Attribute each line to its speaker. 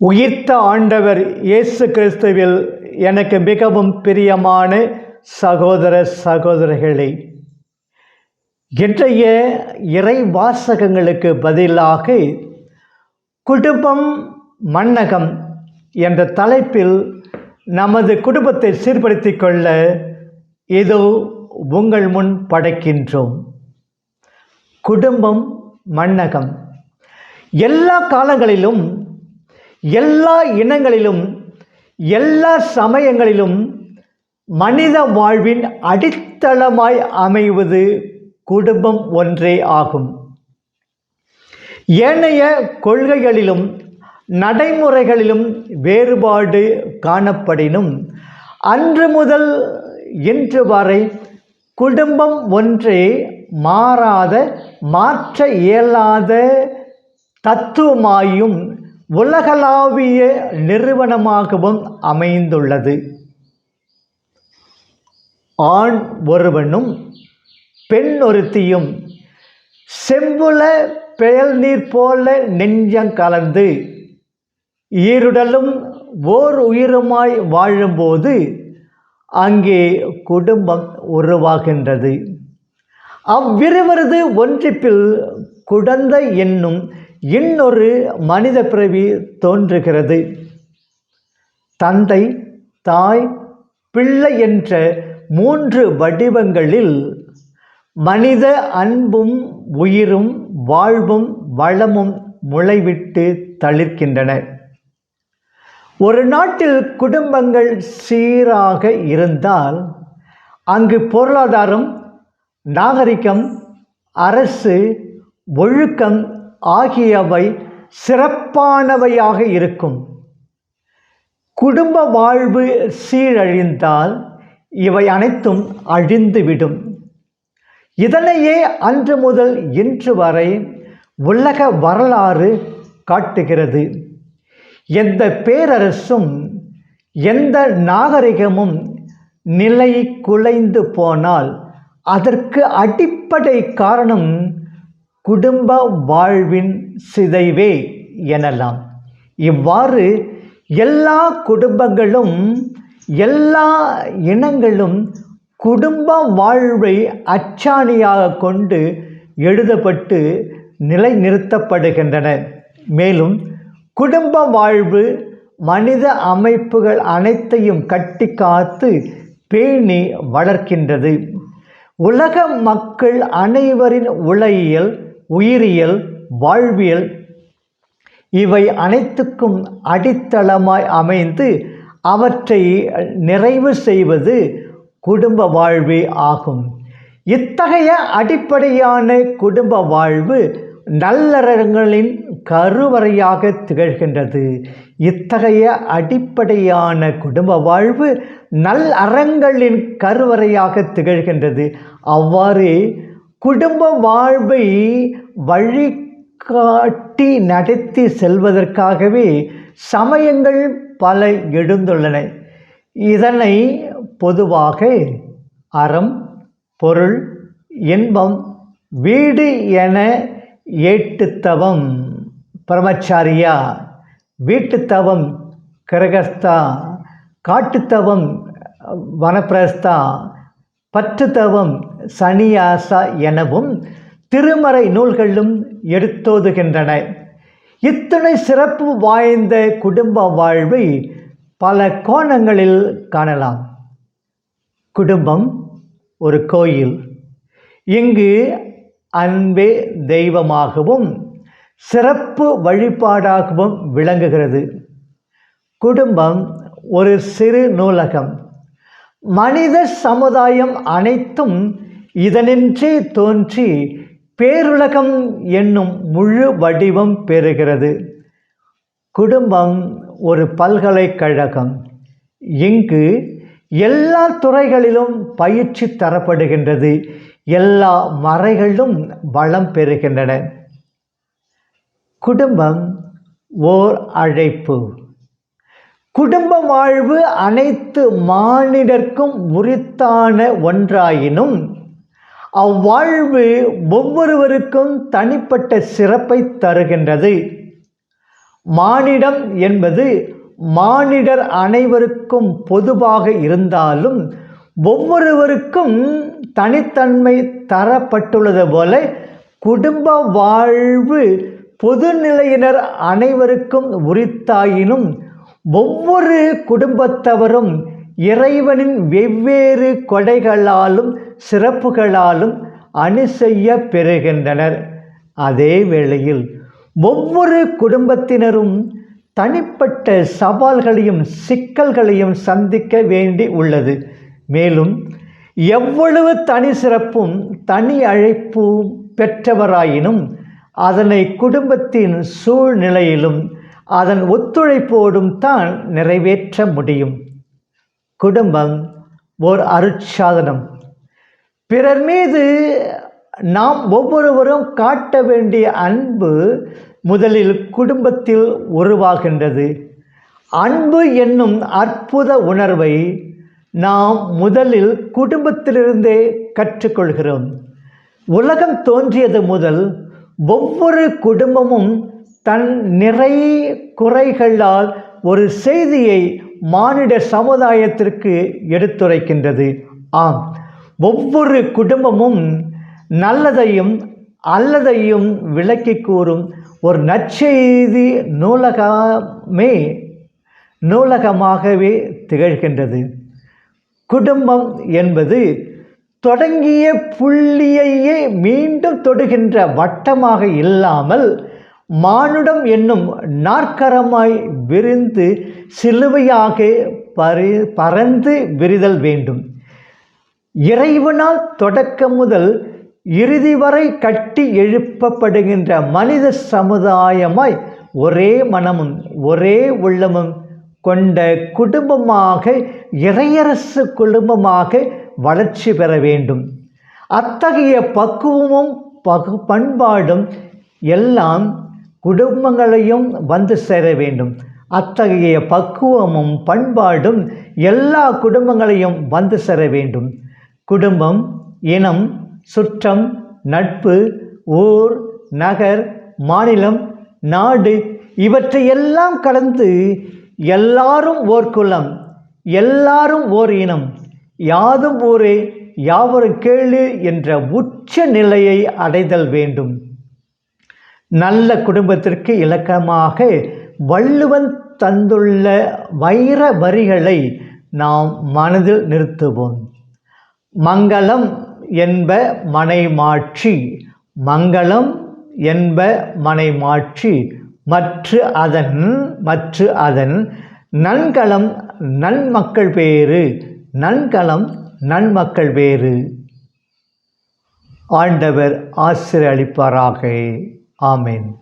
Speaker 1: உயிர்த்த ஆண்டவர் இயேசு கிறிஸ்துவில் எனக்கு மிகவும் பிரியமான சகோதர சகோதரிகளே இன்றைய இறை வாசகங்களுக்கு பதிலாக குடும்பம் மன்னகம் என்ற தலைப்பில் நமது குடும்பத்தை சீர்படுத்திக் கொள்ள இதோ உங்கள் முன் படைக்கின்றோம். குடும்பம் மன்னகம். எல்லா காலங்களிலும் எல்லா இனங்களிலும் எல்லா சமயங்களிலும் மனித வாழ்வின் அடித்தளமாய் அமைவது குடும்பம் ஒன்றே ஆகும். ஏனைய கொள்கைகளிலும் நடைமுறைகளிலும் வேறுபாடு காணப்படினும் அன்று முதல் இன்று வரை குடும்பம் ஒன்றே மாறாத மாற்ற இயலாத தத்துவமாயும் உலகளாவிய நிறுவனமாகவும் அமைந்துள்ளது. ஆண் ஒருவனும் பெண் ஒருத்தியும் செம்புல பெயல் நீர் போல நெஞ்சம் கலந்து ஈருடலும் ஓர் உயிருமாய் வாழும்போது அங்கே குடும்பம் உருவாகின்றது. அவ்விருவரது ஒன்றிப்பில் குடந்தை என்னும் இன்னொரு மனித பிறவி தோன்றுகிறது. தந்தை தாய் பிள்ளை என்ற மூன்று வடிவங்களில் மனித அன்பும் உயிரும் வாழ்வும் வளமும் முளைவிட்டு தளிர்க்கின்றன. ஒரு நாட்டில் குடும்பங்கள் சீராக இருந்தால் அங்கு பொருளாதாரம் நாகரிகம் அரசு ஒழுக்கம் ஆகியவை சிறப்பானவையாக இருக்கும். குடும்ப வாழ்வு சீரழிந்தால் இவை அனைத்தும் அழிந்துவிடும். இதனையே அன்று முதல் இன்று வரை உலக வரலாறு காட்டுகிறது. எந்த பேரரசும் எந்த நாகரிகமும் நிலை குலைந்து போனால் அதற்கு அடிப்படை காரணம் குடும்ப வாழ்வின் சிதைவே எனலாம். இவ்வாறு எல்லா குடும்பங்களும் எல்லா இனங்களும் குடும்ப வாழ்வை அச்சாணியாக கொண்டு எழுதப்பட்டு நிலைநிறுத்தப்படுகின்றன. மேலும் குடும்ப வாழ்வு மனித அமைப்புகள் அனைத்தையும் கட்டி காத்து பேணி வளர்க்கின்றது. உலக மக்கள் அனைவரின் உளவியல் உயிரியல் வாழ்வியல் இவை அனைத்துக்கும் அடித்தளமாய் அமைந்து அவற்றை நிறைவு செய்வது குடும்ப வாழ்வே ஆகும். இத்தகைய அடிப்படையான குடும்ப வாழ்வு நல்லறங்களின் கருவறையாக திகழ்கின்றது. இத்தகைய அடிப்படையான குடும்ப வாழ்வு நல் அறங்களின் கருவறையாக திகழ்கின்றது. அவ்வாறு குடும்ப வாழ்வை வழிகாட்டி நடத்தி செல்வதற்காகவே சமயங்கள் பல எழுந்துள்ளன. இதனை பொதுவாக அறம் பொருள் இன்பம் வீடு என ஏட்டுத்தவம். பிரமச்சாரியா வீட்டுத்தவம் கிரகஸ்தா காட்டுத்தவம் வனப்பிரஸ்தா பற்றுத்தவம் சனியாசா எனவும் திருமறை நூல்களும் எடுத்தோதுகின்றன. இத்தனை சிறப்பு வாய்ந்த குடும்ப வாழ்வை பல கோணங்களில் காணலாம். குடும்பம் ஒரு கோயில். இங்கு அன்பே தெய்வமாகவும் சிறப்பு வழிபாடாகவும் விளங்குகிறது. குடும்பம் ஒரு சிறு நூலகம். மனித சமுதாயம் அனைத்தும் இதனின்றே தோன்றி பேருலகம் என்னும் முழு வடிவம் பெறுகிறது. குடும்பம் ஒரு பல்கலைக்கழகம். இங்கு எல்லா துறைகளிலும் பயிற்சி தரப்படுகின்றது. எல்லா மறைகளும் வளம் பெறுகின்றன. குடும்பம் ஓர் அழைப்பு. குடும்ப வாழ்வு அனைத்து மானிடர்க்கும் உரித்தான ஒன்றாயினும் அவ்வாழ்வு ஒவ்வொருவருக்கும் தனிப்பட்ட சிறப்பை தருகின்றது. மானிடம் என்பது மானிடர் அனைவருக்கும் பொதுவாக இருந்தாலும் ஒவ்வொருவருக்கும் தனித்தன்மை தரப்பட்டுள்ளது போல குடும்ப வாழ்வு பொதுநிலையினர் அனைவருக்கும் உரித்தாயினும் ஒவ்வொரு குடும்பத்தவரும் இறைவனின் வெவ்வேறு கொடைகளாலும் சிறப்புகளாலும் அணி செய்ய பெறுகின்றனர். அதே வேளையில் ஒவ்வொரு குடும்பத்தினரும் தனிப்பட்ட சவால்களையும் சிக்கல்களையும் சந்திக்க வேண்டி உள்ளது. மேலும் எவ்வளவு தனி சிறப்பும் தனி அழைப்பும் பெற்றவராயினும் அதனை குடும்பத்தின் சூழ்நிலையிலும் அதன் ஒத்துழைப்போடும் தான் நிறைவேற்ற முடியும். குடும்பம் ஓர் அருட்சாதனம். பிறர் மீது நாம் ஒவ்வொருவரும் காட்ட வேண்டிய அன்பு முதலில் குடும்பத்தில் உருவாகின்றது. அன்பு என்னும் அற்புத உணர்வை நாம் முதலில் குடும்பத்திலிருந்தே கற்றுக்கொள்கிறோம். உலகம் தோன்றியது முதல் ஒவ்வொரு குடும்பமும் தன் நிறை குறைகளால் ஒரு செய்தியை மானிட சமுதாயத்திற்கு எடுத்துரைக்கின்றது. ஆம். ஒவ்வொரு குடும்பமும் நல்லதையும் அல்லதையும் விளக்கி கூறும் ஒரு நற்செய்தி நூலகமே நூலகமாகவே திகழ்கின்றது. குடும்பம் என்பது தொடங்கிய புள்ளியையே மீண்டும் தொடுகின்ற வட்டமாக இல்லாமல் மானுடம் என்னும் நாற்கரமாய் விரிந்து சிலுவையாக பரி பறந்து விரிதல் வேண்டும். இறைவனால் தொடக்கம் முதல் இறுதி வரை கட்டி எழுப்பப்படுகின்ற மனித சமுதாயமாய் ஒரே மனமும் ஒரே உள்ளமும் கொண்ட குடும்பமாக இறையரசு குடும்பமாக வளர்ச்சி பெற வேண்டும். அத்தகைய பக்குவமும் பகு பண்பாடும் எல்லாம் குடும்பங்களையும் வந்து சேர வேண்டும். அத்தகைய பக்குவமும் பண்பாடும் எல்லா குடும்பங்களையும் வந்து சேர வேண்டும். குடும்பம் இனம் சுற்றம் நட்பு ஊர் நகர் மாநிலம் நாடு இவற்றையெல்லாம் கடந்து எல்லாரும் ஓர் குலம் எல்லாரும் ஓர் இனம். யாதும் ஊரே யாவரும் கேளு என்ற உச்ச நிலையை அடைதல் வேண்டும். நல்ல குடும்பத்திற்கு இலக்கமாக வள்ளுவன் தந்துள்ள வைர வரிகளை நாம் மனதில் நிறுத்துவோம். மங்களம் என்ப மனைமாட்சி மங்களம் என்ப மனைமாட்சி மற்ற அதன் மற்ற அதன் நன்கலம் நன்மக்கள் பேறு நன்கலம் நன்மக்கள் வேறு. ஆண்டவர் ஆசிரியர் அளிப்பாராக. ஆமேன்.